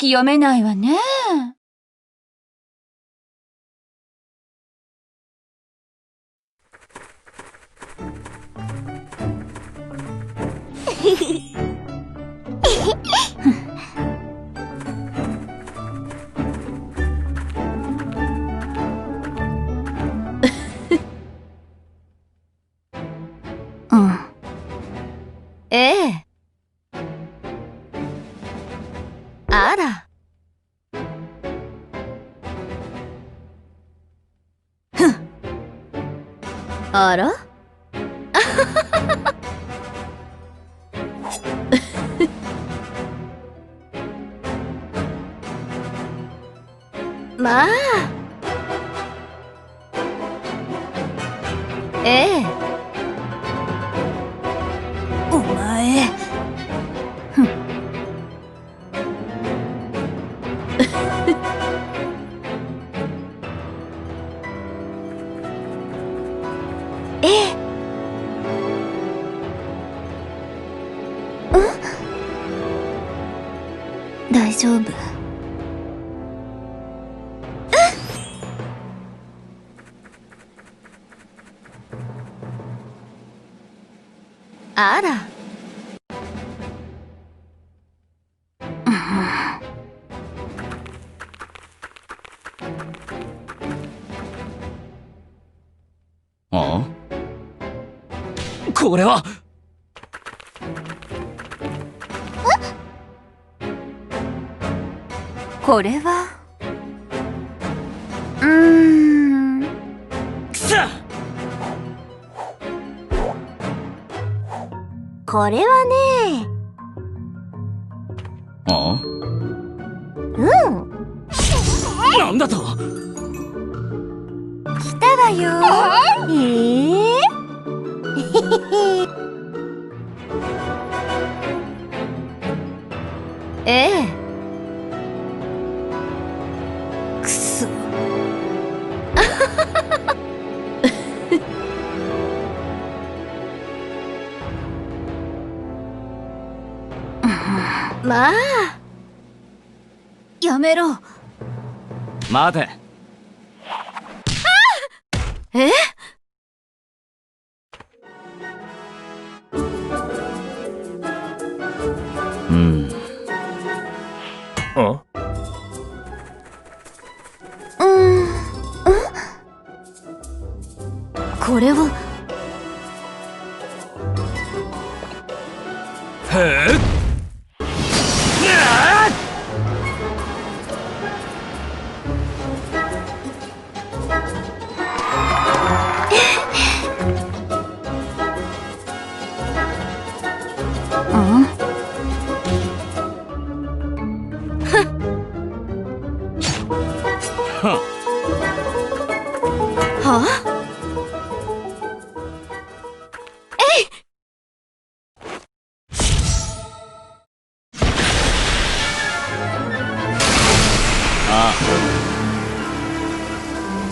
気読めないわね。う あら。ふん。あら？まあ。ええ。ええ。大丈夫。あら。これはこれは？うーん。これはね。あうん。なんだと？来たわよ。え えええ。くそ。まあ。やめろ。待てえ？う Huh?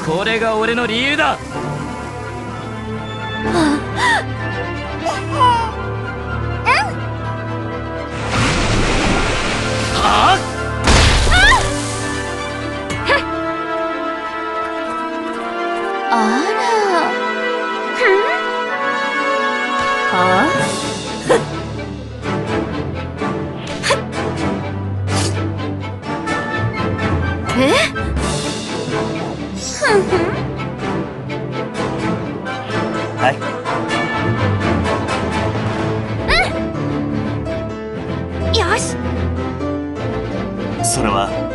これが俺の理由だ。はあはい。よし。それは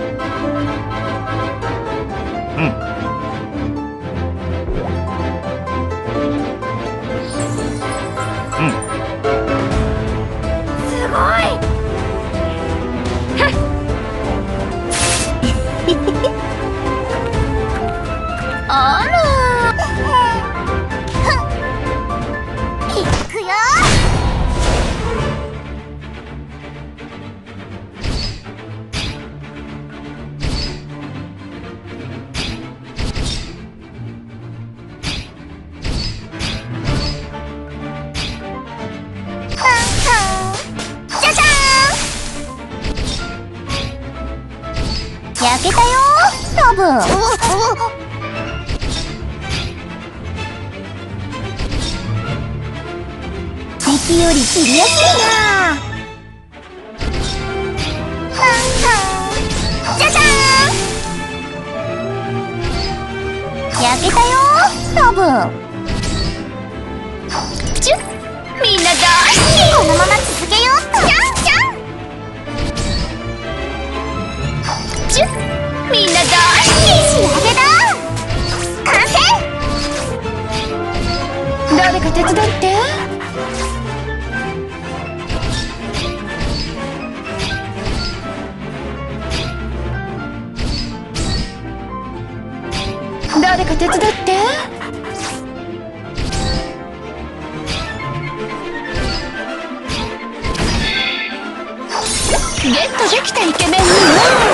焼けたよ多分敵より切りやすいなはんはんじゃじゃーん焼けたよ多分。チュッみんな大好きこのままゲットできたイケメンにはロ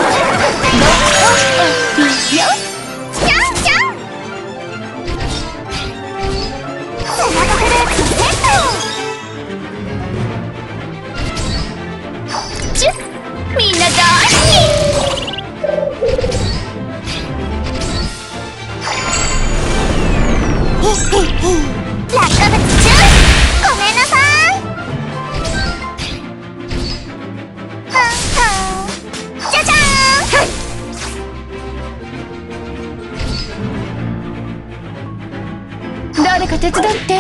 ーん誰か手伝って。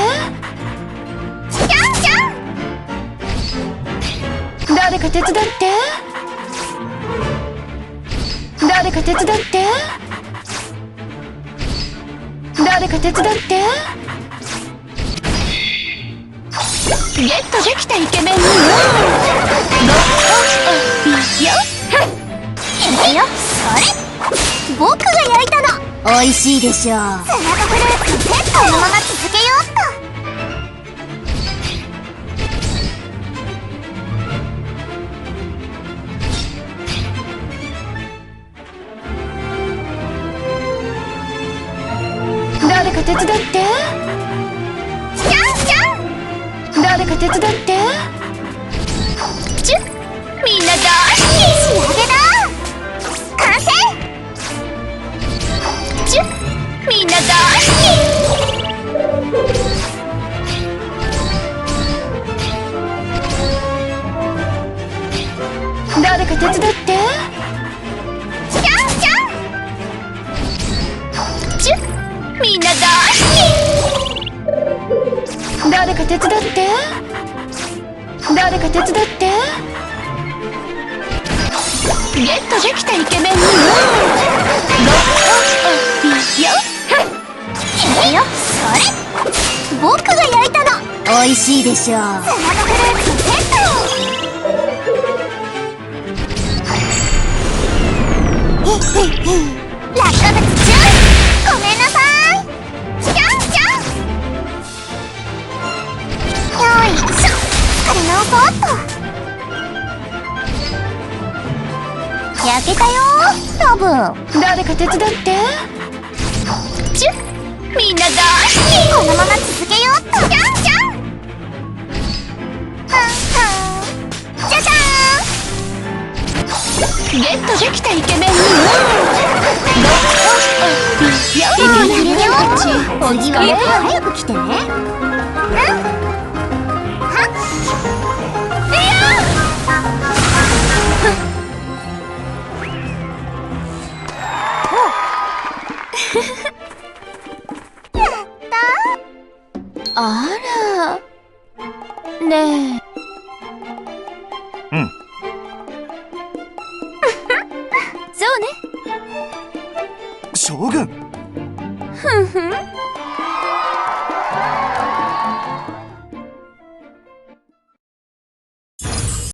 じゃんじゃん誰か手伝って。誰か手伝って。誰か手伝って。ゲットできたイケメンに。はロッいいよ。いいよ。それ。僕が焼いたの。美味しいでしょう。スナコフルーこのまま続けようっと。誰か手伝って。じゃんじゃん。誰か手伝って誰か手伝って。じゃんじゃんチュッ。みんな大好き。誰か手伝って。誰か手伝って。ゲットできたイケメンに。いよ。それ。僕が焼いたの。美味しいでしょう誰か手伝って。チュッ。みんな大好き。このまま続けようっと。じゃんじゃん。はんはんじゃじゃーん。ゲットできたイケメンに。はロッいいよイケメンたちお次は早く来てね。うんあら。ねえ。うん そうね。将軍ふんふん。